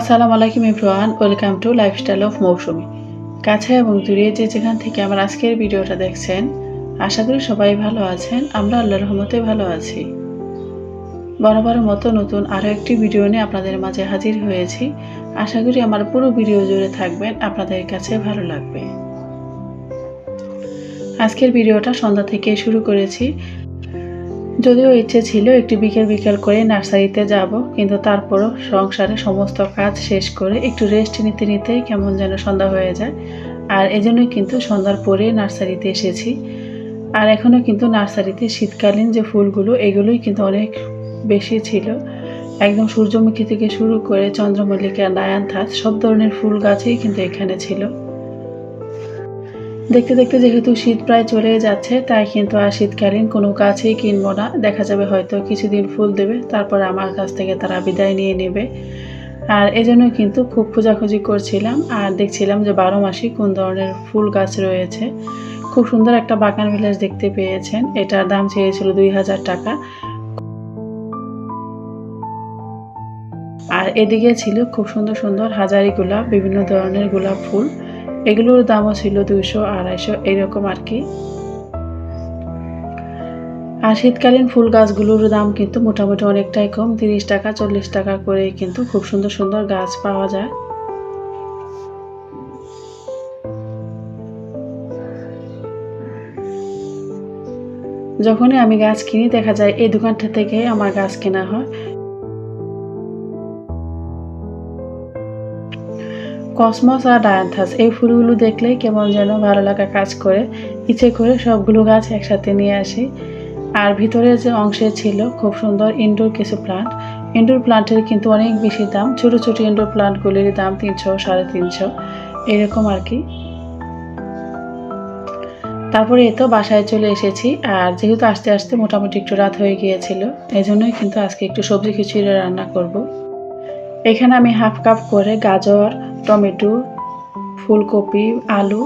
আসসালামু আলাইকুম everyone, welcome to lifestyle of Mousumi. কাছে এবং দূরে যে যেখান থেকে আমার আজকের ভিডিওটা দেখছেন, আশা করি সবাই ভালো আছেন, আমরা আল্লাহর রহমতে ভালো আছি। বরাবরের মতো নতুন আরও একটি ভিডিও নিয়ে আপনাদের মাঝে হাজির হয়েছি। আশা করি আমার পুরো ভিডিও জুড়ে থাকবেন, আপনাদের কাছে ভালো লাগবে। আজকের ভিডিওটা সন্ধ্যা থেকে শুরু করেছি। যদিও ইচ্ছে ছিল একটু বিকেল বিকেল করে নার্সারিতে যাব, কিন্তু তারপরও সংসারে সমস্ত কাজ শেষ করে একটু রেস্ট নিতে নিতে কেমন যেন সন্ধ্যা হয়ে যায়। আর এজন্যই কিন্তু সন্ধ্যার পরে নার্সারিতে এসেছি। আর এখনও কিন্তু নার্সারিতে শীতকালীন যে ফুলগুলো, এগুলোই কিন্তু অনেক বেশি ছিল। একদম সূর্যমুখী থেকে শুরু করে চন্দ্রমল্লিকা, নায়ানথাস, সব ধরনের ফুল গাছই কিন্তু এখানে ছিল। দেখতে দেখতে যেহেতু শীত প্রায় চলে যাচ্ছে, তাই কিন্তু আর শীতকালীন কোনো গাছই কিনবো না। দেখা যাবে হয়তো কিছুদিন ফুল দেবে, তারপর আমার কাছ থেকে তারা বিদায় নিয়ে নেবে। আর এজন্য কিন্তু খুব খোঁজাখুঁজি করছিলাম আর দেখছিলাম যে বারো মাসই কোন ধরনের ফুল গাছ রয়েছে। খুব সুন্দর একটা বাগান ভিলেজ দেখতে পেয়েছেন, এটার দাম চেয়েছিল দুই হাজার টাকা। আর এদিকে ছিল খুব সুন্দর সুন্দর হাজারি গোলাপ বিভিন্ন ধরনের গোলাপ ফুল। এগুলোর দামও ছিল দুইশো আড়াইশো, এরকম আর কি। আর শীতকালীন ফুল গাছগুলোর দাম কিন্তু মোটামুটি অনেকটাই কম, তিরিশ টাকা, চল্লিশ টাকা করে কিন্তু খুব সুন্দর সুন্দর গাছ পাওয়া যায়। যখনই আমি গাছ কিনি, দেখা যায় এই দোকানটা থেকে আমার গাছ কেনা হয়। কসমস আর ডায়ান্থাস, এই ফুলগুলো দেখলেই কেমন যেন ভালো লাগা কাজ করে। ইচ্ছে করে সবগুলো গাছ একসাথে নিয়ে আসি। আর ভিতরে যে অংশে ছিল খুব সুন্দর ইনডোর কিছু প্লান্ট। ইনডোর প্লান্টের কিন্তু অনেক বেশি দাম। ছোট ছোট ইনডোর প্লান্টগুলির দাম তিনশো, সাড়ে তিনশো, এরকম আর কি। তারপরে এ তো বাসায় চলে এসেছি। আর যেহেতু আস্তে আস্তে মোটামুটি একটু রাত হয়ে গিয়েছিল এই জন্যই কিন্তু আজকে একটু সবজি খিচুড়ি রান্না করব। এখানে আমি হাফ কাপ করে গাজর টমেটো, ফুলকপি, আলু,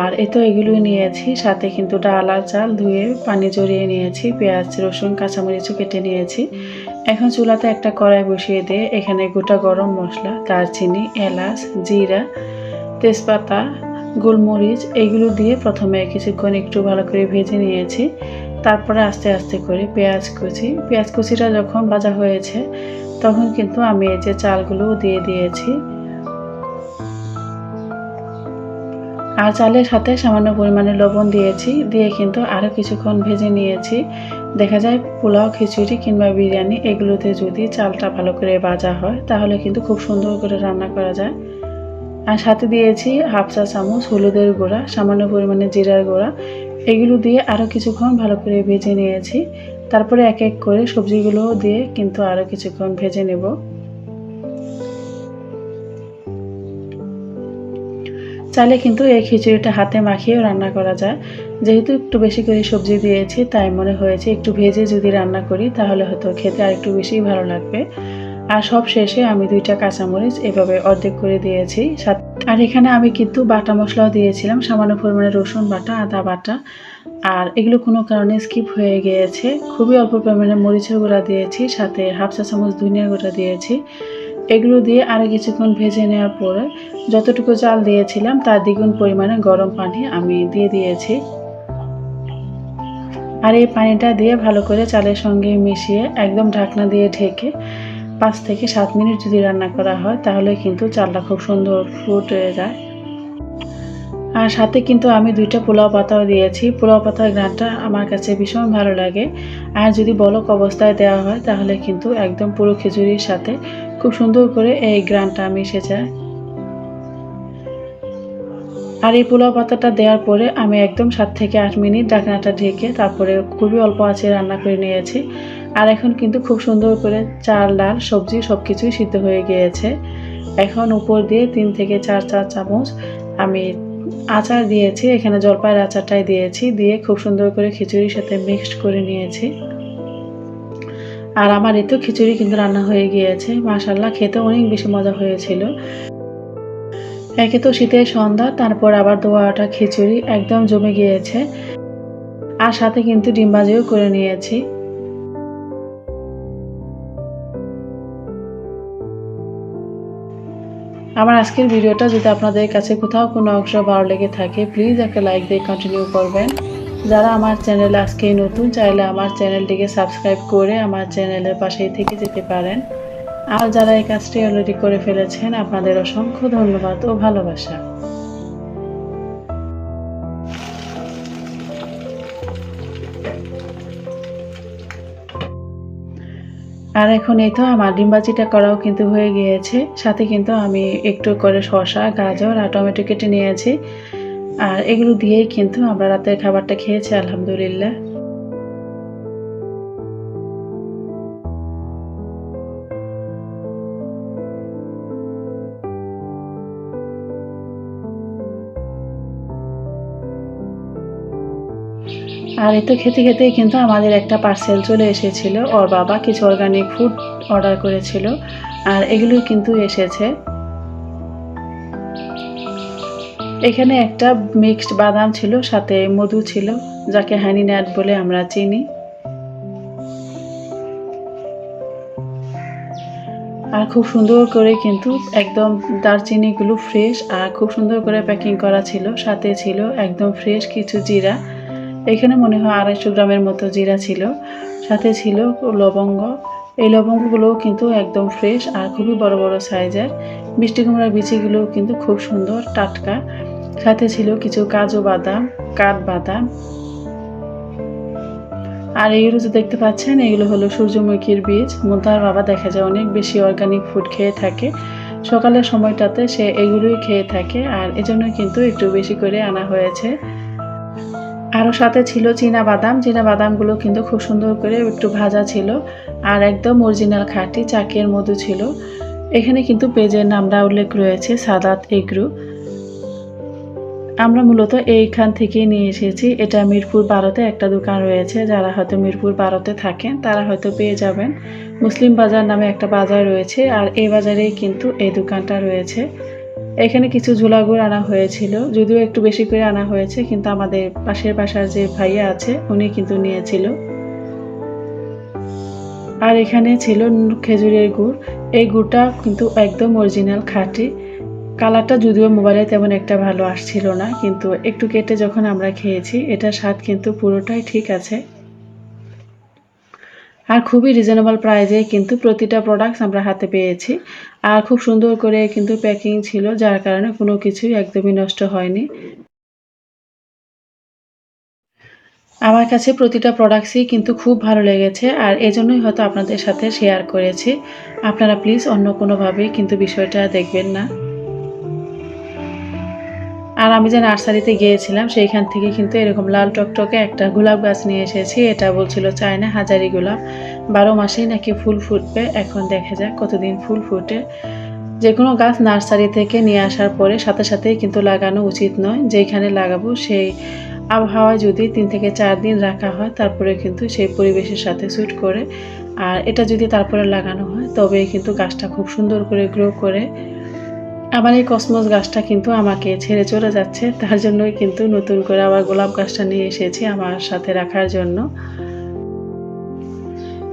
আর এ তো এগুলোই নিয়েছি। সাথে কিন্তু ডাল আর চাল ধুয়ে পানি জড়িয়ে নিয়েছি, পেঁয়াজ, রসুন, কাঁচামরিচও কেটে নিয়েছি। এখন চুলাতে একটা কড়াই বসিয়ে দিয়ে এখানে গোটা গরম মশলা, দারচিনি, এলাচ, জিরা, তেজপাতা, গোলমরিচ এগুলো দিয়ে প্রথমে কিছুক্ষণ একটু ভালো করে ভেজে নিয়েছি। তারপরে আস্তে আস্তে করে পেঁয়াজ কুচি। পেঁয়াজ কুচিটা যখন ভাজা হয়েছে, তখন কিন্তু আমি এই যে চালগুলো দিয়ে দিয়েছি। আর চালের সাথে সামান্য পরিমাণে লবণ দিয়েছি, দিয়ে কিন্তু আরও কিছুক্ষণ ভেজে নিয়েছি। দেখা যায় পোলাও, খিচুড়ি কিংবা বিরিয়ানি এগুলোতে যদি চালটা ভালো করে ভাজা হয়, তাহলে কিন্তু খুব সুন্দর করে রান্না করা যায়। আর সাথে দিয়েছি হাফ চা চামচ হলুদের গুঁড়া, সামান্য পরিমাণে জিরার গুঁড়া। এগুলো দিয়ে আরও কিছুক্ষণ ভালো করে ভেজে নিয়েছি। তারপরে এক এক করে সবজিগুলোও দিয়ে কিন্তু আরও কিছুক্ষণ ভেজে নেব। চাইলে কিন্তু এই খিচুড়িটা হাতে মাখিয়েও রান্না করা যায়। যেহেতু একটু বেশি করে সবজি দিয়েছি, তাই মনে হয়েছে একটু ভেজে যদি রান্না করি, তাহলে হয়তো খেতে আর একটু বেশি ভালো লাগবে। আর সব শেষে আমি দুইটা কাঁচামরিচ এভাবে অর্ধেক করে দিয়েছি। আর এখানে আমি কিন্তু বাটা মশলাও দিয়েছিলাম, সামান্য পরিমাণে রসুন বাটা, আদা বাটা। আর এগুলো কোনো কারণে স্কিপ হয়ে গিয়েছে। খুবই অল্প পরিমাণে মরিচের গুঁড়া দিয়েছি, সাথে হাফ চা চামচ ধনিয়ার গুঁড়া দিয়েছি। এগুলো দিয়ে আরও কিছুক্ষণ ভেজে নেওয়ার পরে যতটুকু চাল দিয়েছিলাম, তার দ্বিগুণ পরিমাণে গরম পানি আমি দিয়ে দিয়েছি। আর এই পানিটা দিয়ে ভালো করে চালের সঙ্গে মিশিয়ে একদম ঢাকনা দিয়ে ঢেকে পাঁচ থেকে সাত মিনিট যদি রান্না করা হয়, তাহলে কিন্তু চালটা খুব সুন্দর ফুট হয়ে যায়। আর সাথে কিন্তু আমি দুইটা পোলাও পাতাও দিয়েছি। পোলাও পাতার গ্রানটা আমার কাছে ভীষণ ভালো লাগে। আর যদি বলক অবস্থায় দেওয়া হয়, তাহলে কিন্তু একদম পুরো খিচুড়ির সাথে খুব সুন্দর করে এই গ্রানটা মিশে যায়। আর এই পোলাও পাতাটা দেওয়ার পরে আমি একদম সাত থেকে আট মিনিট ঢাকনাটা ঢেকে তারপরে খুবই অল্প আছে রান্না করে নিয়েছি। আর এখন কিন্তু খুব সুন্দর করে চাল, ডাল, সবজি সব কিছুই সিদ্ধ হয়ে গিয়েছে। এখন উপর দিয়ে তিন থেকে চার চার চামচ আমি আচার দিয়েছি। এখানে জলপাইয়ের আচারটাই দিয়েছি। দিয়ে খুব সুন্দর করে খিচুড়ির সাথে মিক্সড করে নিয়েছি। আর আমার এতো খিচুড়ি কিন্তু রান্না হয়ে গিয়েছে মাসাল্লাহ খেতে অনেক বেশি মজা হয়েছিল। একে তো শীতের সন্ধ্যা, তারপর আবার দোয়াটা খিচুড়ি একদম জমে গিয়েছে। আর সাথে কিন্তু ডিম্বাজিও করে নিয়েছি। আমার আজকের ভিডিওটা যদি আপনাদের কাছে কোথাও কোনো অংশ ভালো লেগে থাকে প্লিজ একটা লাইক দিয়ে কন্টিনিউ করবেন। যারা আমার চ্যানেল আজকে নতুন, চাইলে আমার চ্যানেলটিকে সাবস্ক্রাইব করে আমার চ্যানেলের পাশেই থেকে যেতে পারেন। আর যারা এই কাজটি অলরেডি করে ফেলেছেন, আপনাদের অসংখ্য ধন্যবাদ ও ভালোবাসা। আর এখন এই তো আমার ডিমবাজিটা করাও কিন্তু হয়ে গিয়েছে। সাথে কিন্তু আমি একটু করে শসা, গাজর আর টমেটো কেটে নিয়েছি। আর এগুলো দিয়েই কিন্তু আমরা রাতের খাবারটা খেয়েছি, আলহামদুলিল্লাহ। আর এতে খেতে খেতেই কিন্তু আমাদের একটা পার্সেল চলে এসেছিল। ওর বাবা কিছু অর্গানিক ফুড অর্ডার করেছিল। আর এগুলো কিন্তু এসেছে। এখানে একটা মিক্সড বাদাম ছিল, সাথে মধু ছিল, যাকে হানি নাট বলে আমরা চিনি। আর খুব সুন্দর করে কিন্তু একদম দারচিনিগুলো ফ্রেশ আর খুব সুন্দর করে প্যাকিং করা ছিল, সাথে ছিল একদম ফ্রেশ কিছু জিরা। এখানে মনে হয় আড়াইশো গ্রামের মতো জিরা ছিল, সাথে ছিল লবঙ্গ। এই লবঙ্গগুলোও কিন্তু একদম ফ্রেশ আর খুবই বড় বড় সাইজের মিষ্টি কুমড়ার বিচিগুলোও কিন্তু খুব সুন্দর, টাটকা। সাথে ছিল কিছু কাজু বাদাম কাঠ বাদাম আর এইগুলো যে দেখতে পাচ্ছেন, এগুলো হলো সূর্যমুখীর বীজ। মুদার বাবা দেখা যায় অনেক বেশি অর্গানিক ফুড খেয়ে থাকে। সকালের সময়টাতে সে এগুলোই খেয়ে থাকে আর এজন্য কিন্তু একটু বেশি করে আনা হয়েছে। আরও সাথে ছিল চীনা বাদাম। চীনা বাদামগুলো কিন্তু খুব সুন্দর করে একটু ভাজা ছিল আর একদম অরিজিনাল খাঁটি চাকের মধু ছিল। এখানে কিন্তু পেজের নামটা উল্লেখ রয়েছে, সাদাত এগ্রু। আমরা মূলত এইখান থেকেই নিয়ে এসেছি। এটা মিরপুর বারোতে একটা দোকান রয়েছে। যারা হয়তো মিরপুর বারোতে থাকেন, তারা হয়তো পেয়ে যাবেন। মুসলিম বাজার নামে একটা বাজার রয়েছে আর এই বাজারেই কিন্তু এই দোকানটা রয়েছে। এখানে কিছু ঝোলাগুড় আনা হয়েছিল। যদিও একটু বেশি করে আনা হয়েছে, কিন্তু আমাদের পাশের বাসার যে ভাইয়া আছে, উনি কিন্তু নিয়েছিল। আর এখানে ছিল খেজুরের গুড়। এই গুড়টা কিন্তু একদম অরিজিনাল খাঁটি। কালারটা যদিও মোবাইলে তেমন একটা ভালো আসছিল না, কিন্তু একটু কেটে যখন আমরা খেয়েছি, এটার স্বাদ কিন্তু পুরোটাই ঠিক আছে। আর খুবই রিজনেবল প্রাইজে কিন্তু প্রতিটা প্রোডাক্টস আমরা হাতে পেয়েছি। আর খুব সুন্দর করে কিন্তু প্যাকিং ছিল, যার কারণে কোনো কিছুই একদমই নষ্ট হয়নি। আমার কাছে প্রতিটা প্রোডাক্টসই কিন্তু খুব ভালো লেগেছে, আর এজন্যই হয়তো আপনাদের সাথে শেয়ার করেছি। আপনারা প্লিজ অন্য কোনোভাবেই কিন্তু বিষয়টা দেখবেন না। আর আমি যে নার্সারিতে গিয়েছিলাম, সেইখান থেকে কিন্তু এরকম লাল টকটকে একটা গোলাপ গাছ নিয়ে এসেছি। এটা বলছিল চায়না হাজারি গোলাপ। বারো মাসেই নাকি ফুল ফুটবে। এখন দেখা যাক কতদিন ফুল ফুটে। যে কোনো গাছ নার্সারি থেকে নিয়ে আসার পরে সাথে সাথেই কিন্তু লাগানো উচিত নয়। যেখানে লাগাবো সেই আবহাওয়ায় যদি তিন থেকে চার দিন রাখা হয়, তারপরে কিন্তু সেই পরিবেশের সাথে স্যুট করে। আর এটা যদি তারপরে লাগানো হয় তবে কিন্তু গাছটা খুব সুন্দর করে গ্রো করে আমার এই কসমস গাছটা কিন্তু আমাকে ছেড়ে চলে যাচ্ছে। তার জন্যই কিন্তু নতুন করে আবার গোলাপ গাছটা নিয়ে এসেছি আমার সাথে রাখার জন্য।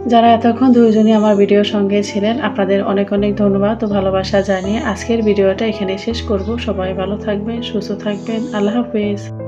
যারা এতক্ষণ দুইজনই আমার ভিডিওর সঙ্গে ছিলেন, আপনাদের অনেক অনেক ধন্যবাদ ও ভালোবাসা জানিয়ে আজকের ভিডিওটা এখানে শেষ করব। সবাই ভালো থাকবেন, সুস্থ থাকবেন। আল্লাহ হাফিজ।